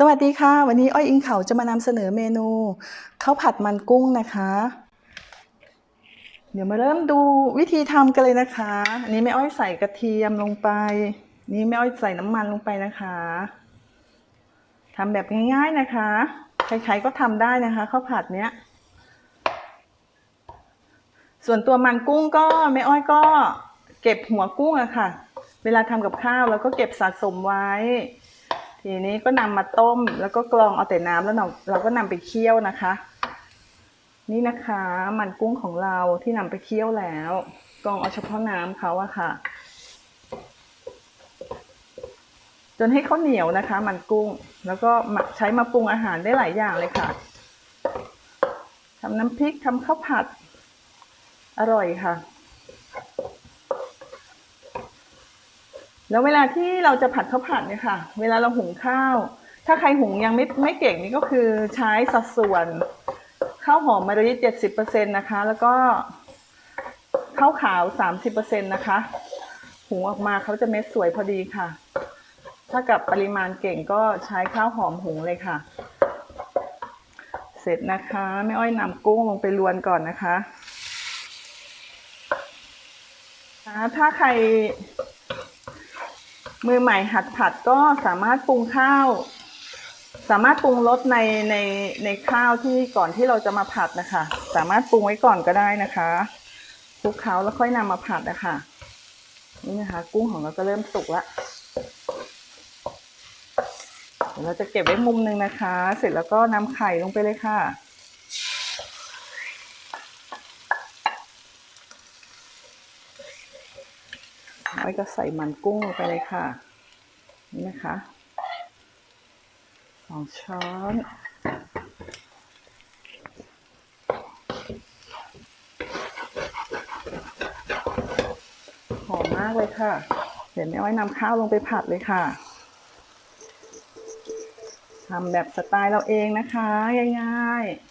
สวัสดีค่ะ วันนี้อ้อยอิงเขาจะมานำเสนอเมนูข้าวผัดมันกุ้งนะคะ เดี๋ยวมาเริ่มดูวิธีทำกันเลยนะคะอันนี้แม่อ้อยใส่กระเทียมลงไป นี่แม่อ้อยใส่น้ำมันลงไปนะคะทำแบบง่ายๆนะคะ ใครๆก็ทำได้นะคะข้าวผัดเนี้ย ส่วนตัวมันกุ้งก็แม่อ้อยก็เก็บหัวกุ้งอะค่ะ เวลาทำกับข้าวแล้วก็เก็บสะสมไว้ ทีนี้ก็นำมาต้มแล้วก็กรองเอาแต่น้ำแล้วเราก็นำไปเคี่ยวนะคะ นี่นะคะมันกุ้งของเราที่นำไปเคี่ยวแล้วกรองเอาเฉพาะน้ำเขาอะค่ะ จนให้เขาเหนียวนะคะ มันกุ้งแล้วก็ใช้มาปรุงอาหารได้หลายอย่างเลยค่ะทำน้ำพริกทำข้าวผัด อร่อยค่ะ แล้วเวลาที่เราจะผัดข้าวผัดเนี่ยค่ะ เวลาเราหุงข้าว ถ้าใครหุงยังไม่ไม่เก่งนี่ก็คือใช้สัดส่วนข้าวหอมมะลิเจ็ดสิบเปอร์เซ็นต์นะคะ แล้วก็ข้าวขาวสามสิบเปอร์เซ็นต์นะคะ หุงออกมาเขาจะเม็ดสวยพอดีค่ะ ถ้ากับปริมาณเก่งก็ใช้ข้าวหอมหุงเลยค่ะ เสร็จนะคะแม่อ้อยนำกุ้งลงไปลวนก่อนนะคะ ถ้าใคร มือใหม่หัดผัดก็สามารถปรุงข้าว สามารถปรุงรสในในในข้าวที่ก่อนที่เราจะมาผัดนะคะ สามารถปรุงไว้ก่อนก็ได้นะคะคลุกเคล้าแล้วค่อยนำมาผัดนะคะนี่นะคะ กุ้งของเราก็เริ่มสุกแล้วเดี๋ยวเราจะเก็บไว้มุมหนึ่งนะคะ เสร็จแล้วก็นำไข่ลงไปเลยค่ะ ไว้ก็ใส่มันกุ้งลงไปเลยค่ะ นี่นะคะสองช้อนหอมมากเลยค่ะ เดี๋ยวแม่อ้อยนำข้าวลงไปผัดเลยค่ะทำแบบสไตล์เราเองนะคะง่ายๆ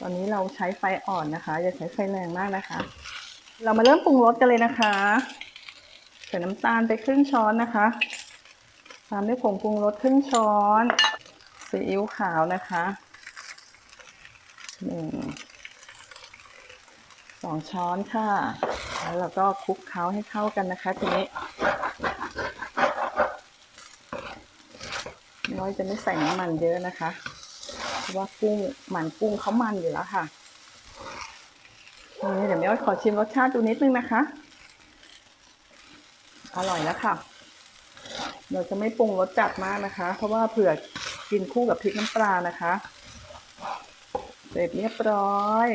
ตอนนี้เราใช้ไฟอ่อนนะคะ อย่าใช้ไฟแรงมากนะคะ เรามาเริ่มปรุงรสกันเลยนะคะ ใส่น้ำตาลไปครึ่งช้อนนะคะ ตามด้วยผงปรุงรสครึ่งช้อนซีอิ๊วขาวนะคะหนึ่งสองช้อนค่ะ แล้วเราก็คลุกเคล้าให้เข้ากันนะคะทีนี้น้อยจะไม่ใส่น้ำมันเยอะนะคะ เพราะว่ากุ้งมันกุ้งเขามันอยู่แล้วค่ะ นี่เดี๋ยวแม่อ้อยขอชิมรสชาติดูนิดนึงนะคะ อร่อยแล้วค่ะ เราจะไม่ปรุงรสจัดมากนะคะ เพราะว่าเผื่อกินคู่กับพริกน้ำปลานะคะ เสร็จเรียบร้อย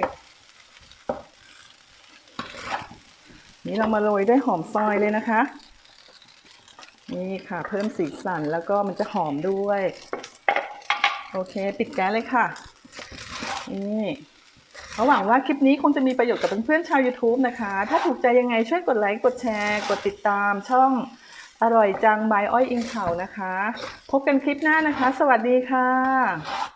นี่เรามาโรยด้วยหอมซอยเลยนะคะ นี่ค่ะ เพิ่มสีสันแล้วก็มันจะหอมด้วย โอเค ปิดแก๊สเลยค่ะ นี่ หวังว่าคลิปนี้คงจะมีประโยชน์กับเพื่อนๆชาว YouTube นะคะ ถ้าถูกใจยังไงช่วยกดไลค์ กดแชร์ กดติดตามช่องอร่อยจังบายอ้อยอิงเขานะคะ พบกันคลิปหน้านะคะ สวัสดีค่ะ